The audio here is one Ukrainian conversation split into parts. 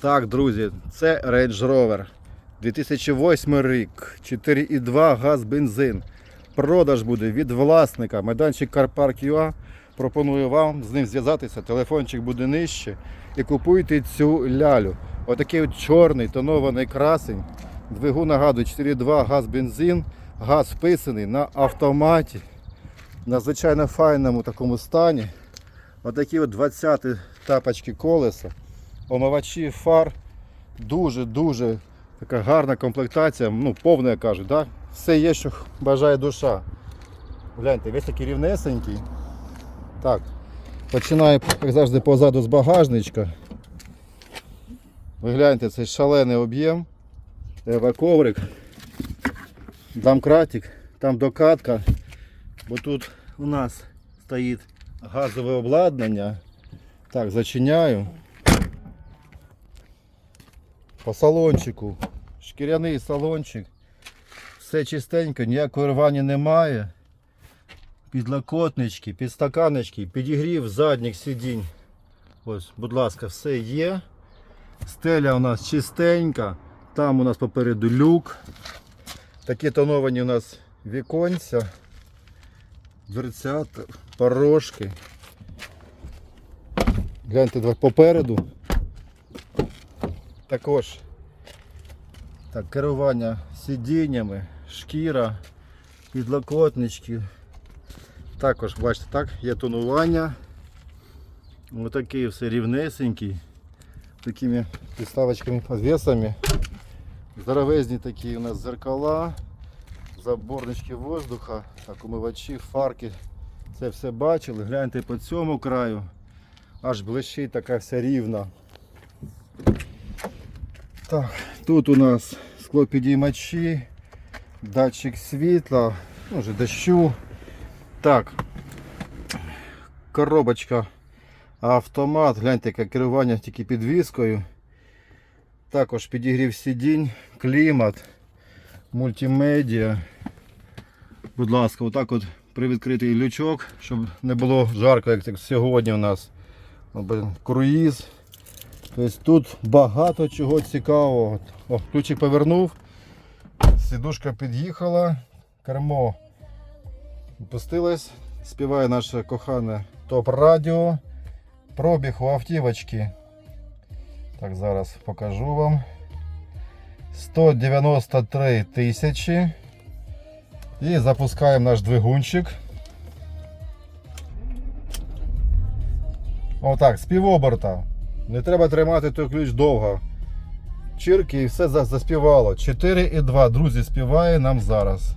Так, друзі, це Range Rover. 2008 рік, 4,2 газ бензин. Продаж буде від власника. Майданчик CarPark UA пропоную вам з ним зв'язатися. Телефончик буде нижче. І купуйте цю лялю. Отакий от чорний тонований красень. Двигун нагадую 4,2 газ бензин. Газ вписаний на автоматі. Надзвичайно файному такому стані. Отакі от 20 тапочки колеса. Омивачі фар. Дуже-дуже така гарна комплектація, ну, повна, як кажуть, да? все є, що бажає душа. Гляньте, весь такий рівнесенький. Так, починаю, як завжди, позаду з багажничка. Ви гляньте, цей шалений об'єм. Ева коврик. Домкратик, там докатка. Бо тут у нас стоїть газове обладнання. Так, зачиняю. По салончику. Шкіряний салончик. Все чистенько, ніякої рвані немає. Підлокотнички, підстаканечки, підігрів задніх сидінь. Ось, будь ласка, все є. Стеля у нас чистенька. Там у нас попереду люк. Такі тоновані у нас віконця. Дверцята, порожки. Гляньте попереду. Також так, керування сидіннями, шкіра, підлокотнички. Також, бачите, так, є тонування. Отакий все рівнесенький. Такими підставочками, підвесами. Здоровезні такі у нас зеркала, заборнички воздуха, так, умивачі, фарки. Це все бачили. Гляньте по цьому краю. Аж блищить така вся рівна. Так, тут у нас склопідіймачі, датчик світла, може дощу. Так, коробочка автомат, гляньте, яке керування тільки підвіскою. Також підігрів сидінь, клімат, мультимедіа. Будь ласка, отак от привідкритий лючок, щоб не було жарко, як сьогодні у нас. Круїз. Тобто тут багато чого цікавого. О, ключик повернув, сідушка під'їхала, кермо опустилось, співає наше кохане топ радіо. Пробіг у автівочки. Так, зараз покажу вам. 193 тисячі. І запускаємо наш двигунчик. Отак, з півоберта. Не треба тримати той ключ довго. Чирки і все заспівало. 4,2, друзі, співає нам зараз.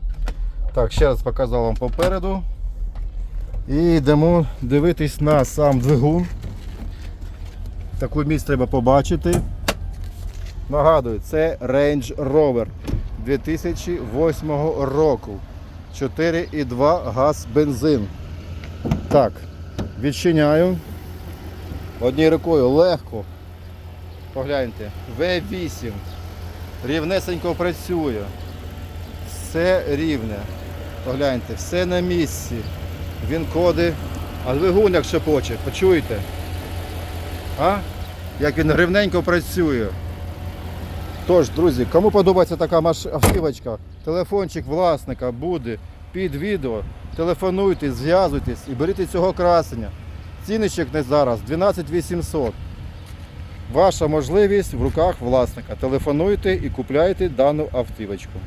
Так, ще раз показав вам попереду. І йдемо дивитись на сам двигун. Таку місць треба побачити. Нагадую, це Range Rover 2008 року. 4,2 газ бензин. Так, відчиняю. Однією рукою легко. Погляньте. В8. Рівнесенько працює. Все рівне. Погляньте, все на місці. Він коди. А двигун як шепоче, почуєте? А? Як він рівненько працює. Тож, друзі, кому подобається така автівочка, телефончик власника буде під відео. Телефонуйте, зв'язуйтесь і беріть цього красення. Ціничок не зараз 12800. Ваша можливість в руках власника. Телефонуйте і купляйте дану автівочку.